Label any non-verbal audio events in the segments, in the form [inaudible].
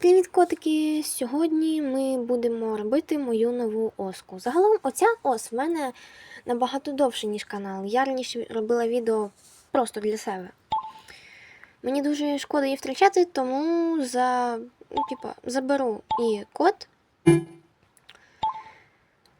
Привіт, котики! Сьогодні ми будемо робити мою нову оску. Загалом, оця ос в мене набагато довше, ніж канал. Я раніше робила відео просто для себе. Мені дуже шкода її втрачати, тому за, ну, типа, заберу і код.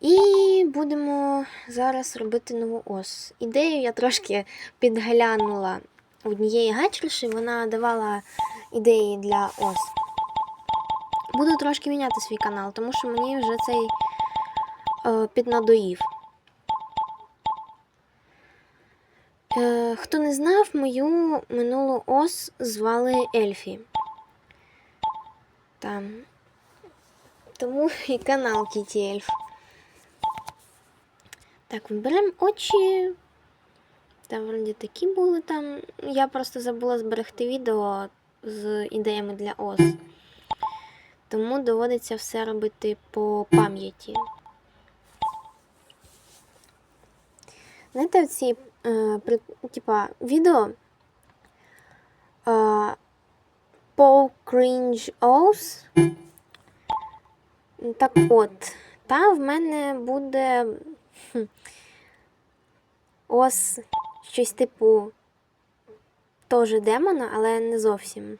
І будемо зараз робити нову ос. Ідею я трошки підглянула однієї гачерші, вона давала ідеї для ос. Буду трошки міняти свій канал, тому що мені вже цей е, піднадоїв. Е, хто не знав, мою минулу ос звали Ельфі. Там. Тому і канал Кіті Ельф. Так, виберемо очі. Там вроді такі були там. Я просто забула зберегти відео з ідеями для ос. Тому доводиться все робити по пам'яті. Знаєте, ці е, типа, відео е, Paul Cringe O's. Так от, там в мене буде ось щось типу теж демона, але не зовсім.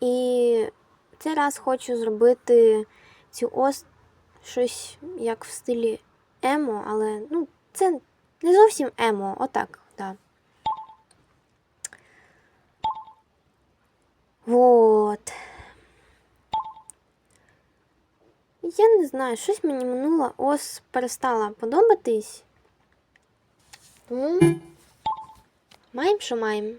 І цей раз хочу зробити цю ос щось як в стилі емо, але ну, це не зовсім емо, отак, так. Вот. Я не знаю, щось мені минула ос перестала подобатись. Тому маємо, що маємо.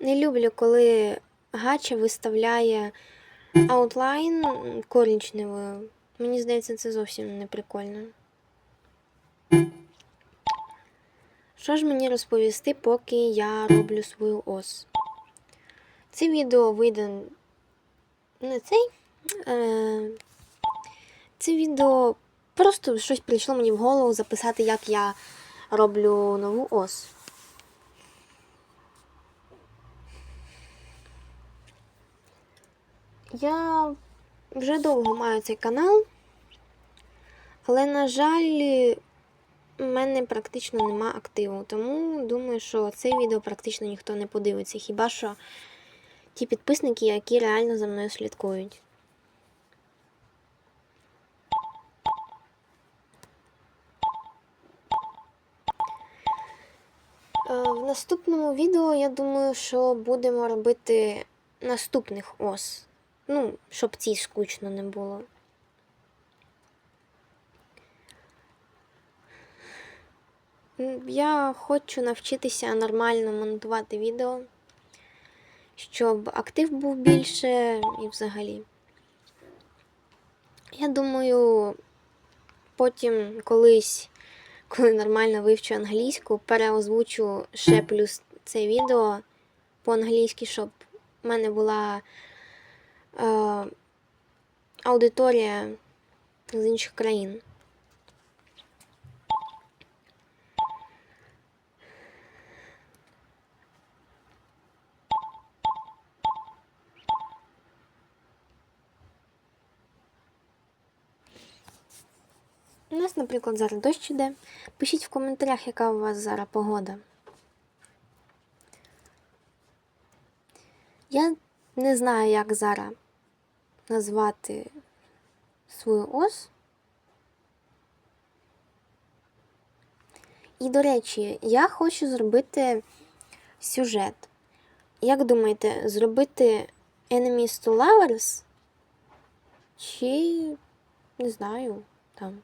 Не люблю, коли гача виставляє аутлайн коричневою. Мені здається, це зовсім не прикольно. Що ж мені розповісти, поки я роблю свою ос? Це відео вийде не цей. Е, Це відео просто щось прийшло мені в голову записати, як я роблю нову ос. Я вже довго маю цей канал, але, на жаль, в мене практично нема активу. Тому думаю, що це відео практично ніхто не подивиться. Хіба що ті підписники, які реально за мною слідкують. В наступному відео я думаю, що будемо робити наступних ос. Ну, щоб цій скучно не було. Я хочу навчитися нормально монтувати відео, щоб актив був більше і взагалі. Я думаю, потім колись, коли нормально вивчу англійську, переозвучу ще плюс це відео по-англійськи, щоб в мене була е, аудиторія з інших країн. У нас, наприклад, зараз дощ іде. Пишіть в коментарях, яка у вас зараз погода. Я не знаю, як зараз назвати свою ос. І, до речі, я хочу зробити сюжет. Як думаєте, зробити Enemies to Lovers? Чи не знаю, там.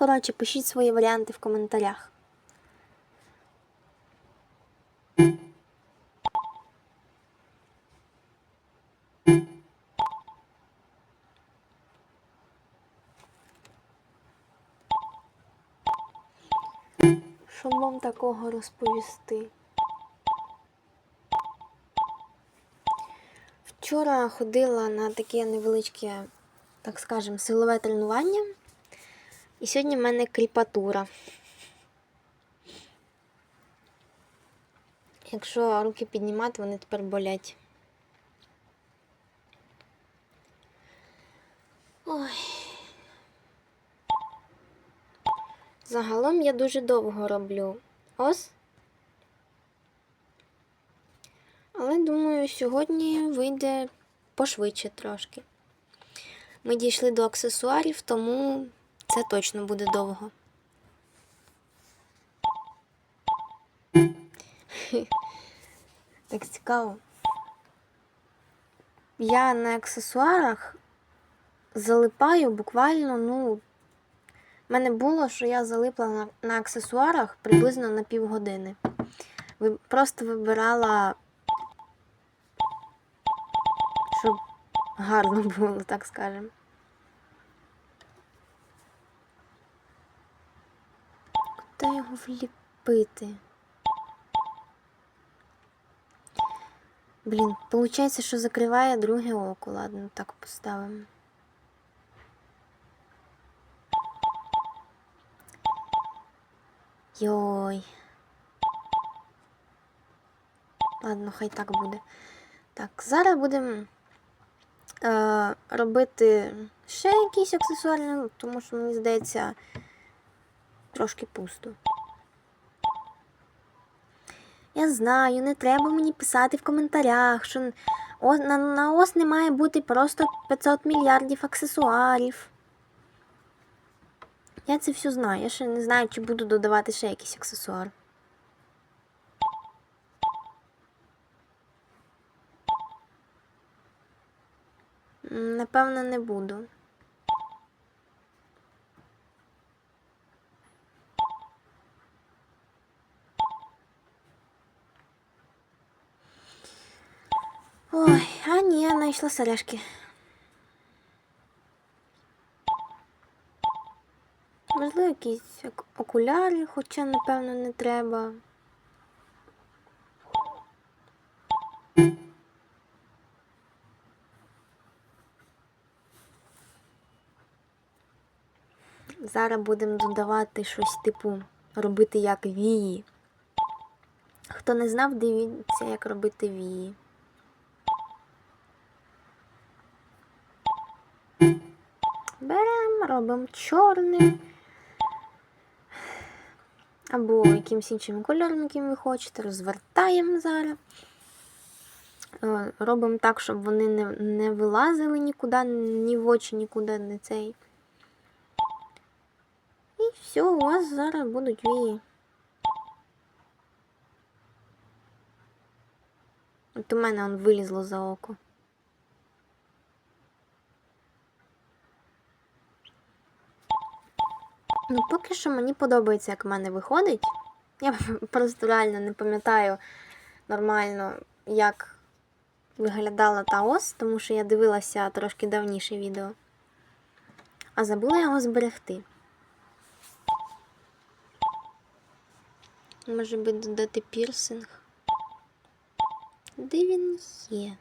Коротше, пишіть свої варіанти в коментарях. Що вам такого розповісти? Вчора ходила на таке невеличке, так скажемо, силове тренування. І сьогодні в мене кріпатура. Якщо руки піднімати, вони тепер болять. Ой. Загалом я дуже довго роблю ос. Але думаю, сьогодні вийде пошвидше трошки. Ми дійшли до аксесуарів, тому це точно буде довго. Так цікаво. Я на аксесуарах залипаю буквально, ну. В мене було, що я залипла на, на аксесуарах приблизно на півгодини. Просто вибирала, щоб гарно було, так скажемо. Куди його вліпити? Блін, виходить, що закриває друге око. Ладно, так поставимо. Йой. Ладно, хай так буде. Так, зараз будемо е, робити ще якісь аксесуари, ну, тому що, мені здається, трошки пусто. Я знаю, не треба мені писати в коментарях, що на, на ос не має бути просто 500 мільярдів аксесуарів. Я це все знаю. Я ще не знаю, чи буду додавати ще якийсь аксесуар. Напевно, не буду. Ой, а ні, знайшла сережки. Можливо, якісь окуляри, хоча, напевно, не треба. Зараз будемо додавати щось типу робити як вії. Хто не знав, дивіться, як робити вії. Робимо чорним. Або якимось іншим кольором, яким ви хочете, розвертаємо зараз. Е, Робимо так, щоб вони не, не вилазили нікуди, ні в очі, нікуди не цей. І все, у вас зараз будуть вії. От у мене он вилізло за око. Ну, поки що мені подобається, як в мене виходить. Я [laughs] просто реально не пам'ятаю нормально, як виглядала та ос, тому що я дивилася трошки давніше відео. А забула його зберегти. Може би додати пірсинг. Де він є?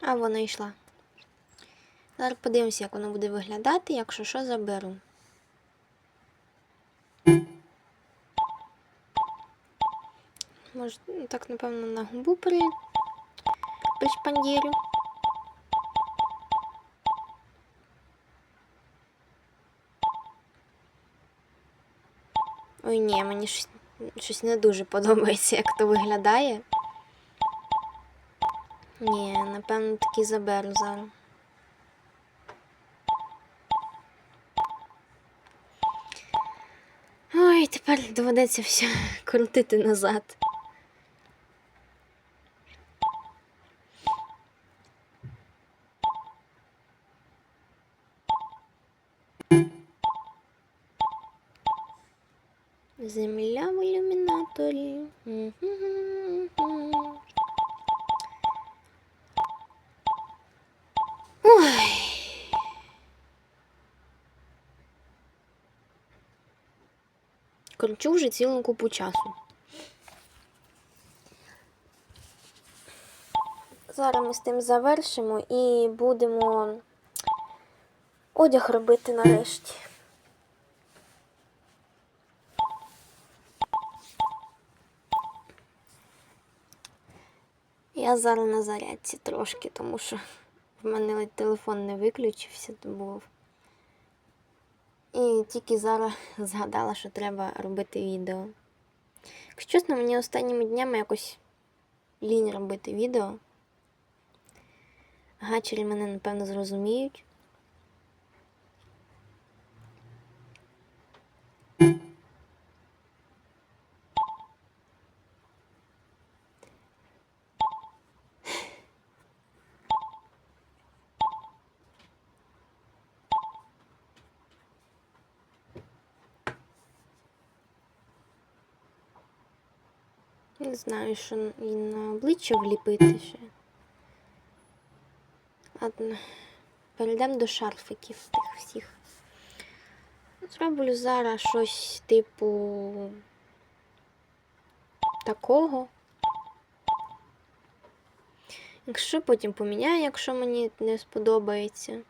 А вона йшла. Зараз подивимося, як воно буде виглядати, якщо що заберу. Може, так, напевно, на губу при... пришпандірю. Ой, ні, мені щось, щось не дуже подобається, як то виглядає. Ні, напевно, таки заберу зараз. Ой, тепер доведеться все [laughs] крутити назад. Земля в ілюмінаторі. Кручу вже цілу купу часу. Зараз ми з тим завершимо і будемо одяг робити нарешті. Я зараз на зарядці трошки, тому що в мене телефон не виключився, то був. І тільки зараз згадала, що треба робити відео. Якщо чесно, мені останніми днями якось лінь робити відео. Гачері мене, напевно, зрозуміють. Не знаю, що і на обличчя вліпити ще. Ладно, перейдемо до шарфиків тих всіх. Зроблю зараз щось типу такого. Якщо потім поміняю, якщо мені не сподобається.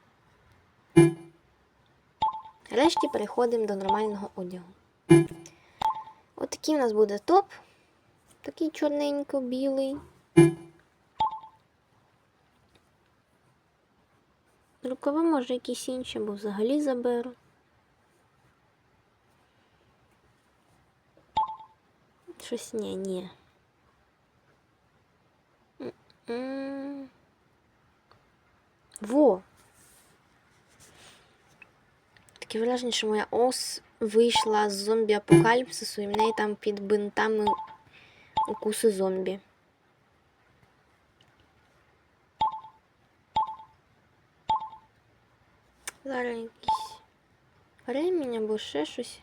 Решті переходимо до нормального одягу. Отакий у нас буде топ. Такий чорненько-білий. Рукава може якісь інші, бо взагалі заберу. Щось ні, ні. Во! Таке враження, що моя ос вийшла з зомбі-апокаліпсису, і в неї там під бинтами укуси зомбі. Зараз якийсь ремінь або ще щось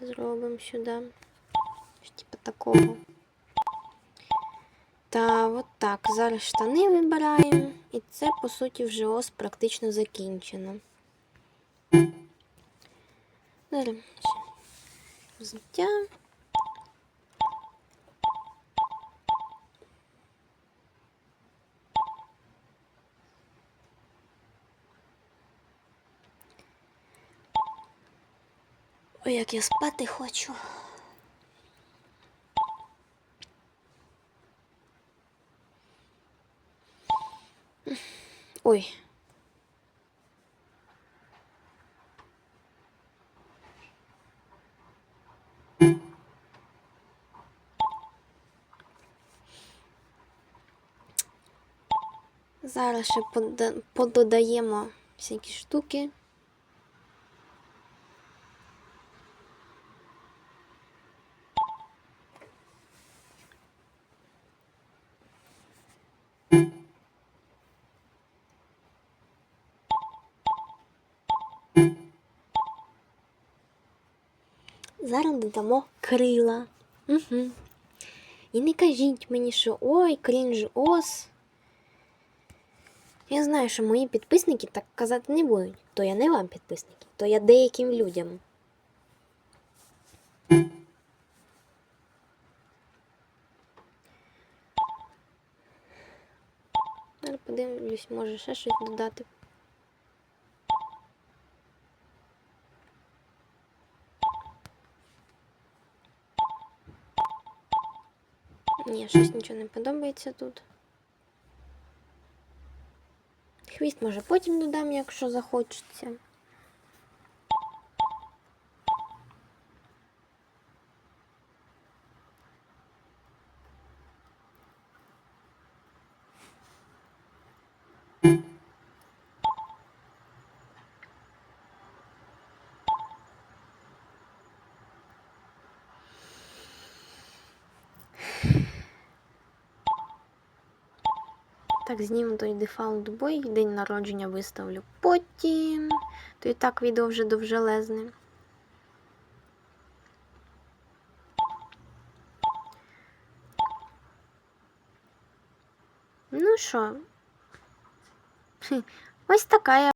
зробимо сюди. Щось Типу такого. Та от так. Зараз штани вибираємо. І це, по суті, вже ось практично закінчено. Зараз взуття. Ой, як я спати хочу. Ой. Зараз ще пододаємо всякі штуки. Зараз додамо крила. Угу. І не кажіть мені, що ой, крінж ос. Я знаю, що мої підписники так казати не будуть. То я не вам підписники, то я деяким людям. Подивлюсь, може ще щось додати. Ні, щось нічого не подобається тут. Хвіст може потім додам, якщо захочеться. Так, зніму той дефалт бой, день народження виставлю потім. То і так відео вже довжелезне. Ну що, ось така я.